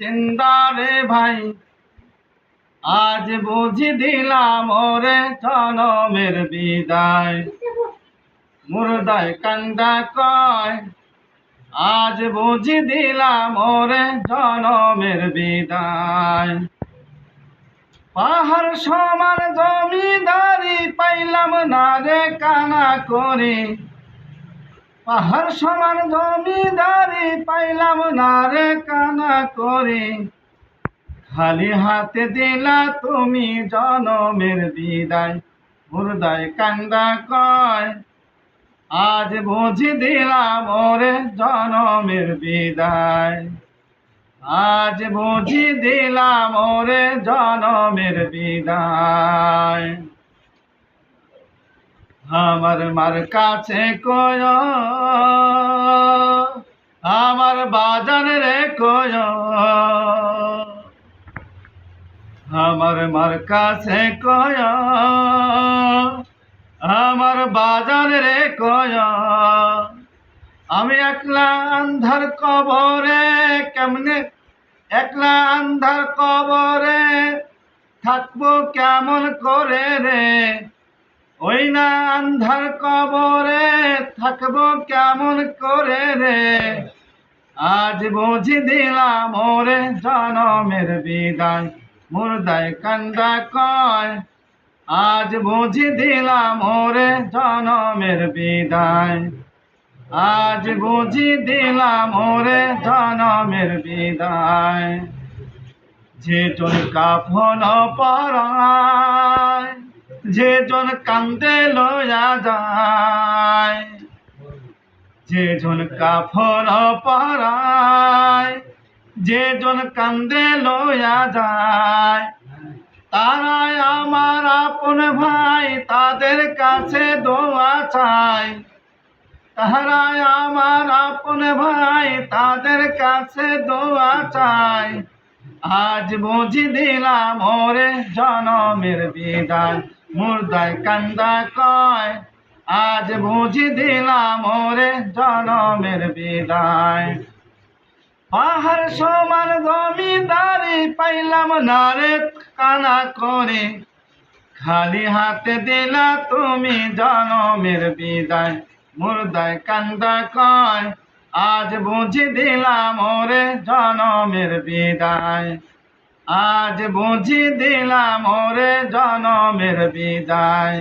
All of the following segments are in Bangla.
জিন্দা রে ভাই। আজ বুঝি দিলাম ওরে জনমের বিদায়। মুর্দায় কান্দা কয়, আজ বুঝি দিলাম ওরে জনমের বিদায়। পাহাড় সমান জমিদারি পাইলাম না রে কানা করে। পাহাড় সমান জমিদারি পাইলাম না রে কানা করে। খালি হাতে দিলা তুমি জনমের বিদায় মুর্দায় কান্দা কয়। আজ বুঝি দিলাম ওরে জনমের বিদায়। আজ বুঝি দিলাম ওরে জনমের বিদায়। আমার মার কাছে কয় বাজান রে কয়। আমার মার কাছে কয়। আমার বাজান রে কয়। আমি একলা আন্ধার কবরে কেমনে একলা আন্ধার কবরে থাকব কেমন করে রে? ওই না আন্ধার কবরে থাকব কেমন করে রে? আজ বুঝি দিলাম ওরে জনমের বিদায়। মুর্দায় কান্দা কয়, আজ বুঝি দিলাম ওরে জনমের বিদায়। আজ বুঝি দিলাম ওরে জনমের বিদায়। যে জন কাফন পরায়, যে জন কান্দে লয়া যায়। যে জন কাফন পরায় যে জন কান্দে লয়া যায়। তারাই আমার আপন ভাই, তাদের কাছে দোয়া চাই। তাহারাই আমার আপন ভাই, তাদের কাছে দোয়া চাই। আজ বুঝি দিলাম ওরে জনমের বিদায়, মুর্দায় কান্দা কয়। আজ বুঝি দিলাম ওরে জনমের বিদায়। পাহাড় সমান জমিদারি পাইলাম না রে কানা করে। খালি হাতে দিলা তুমি জনমের বিদায়। মুর্দায় কান্দা কয়, আজ বুঝি দিলাম ওরে জনমের বিদায়। আজ বুঝি দিলাম ওরে জনমের বিদায়।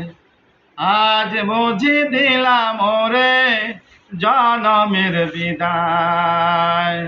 আজ বুঝি দিলাম ওরে জনমের বিদায়।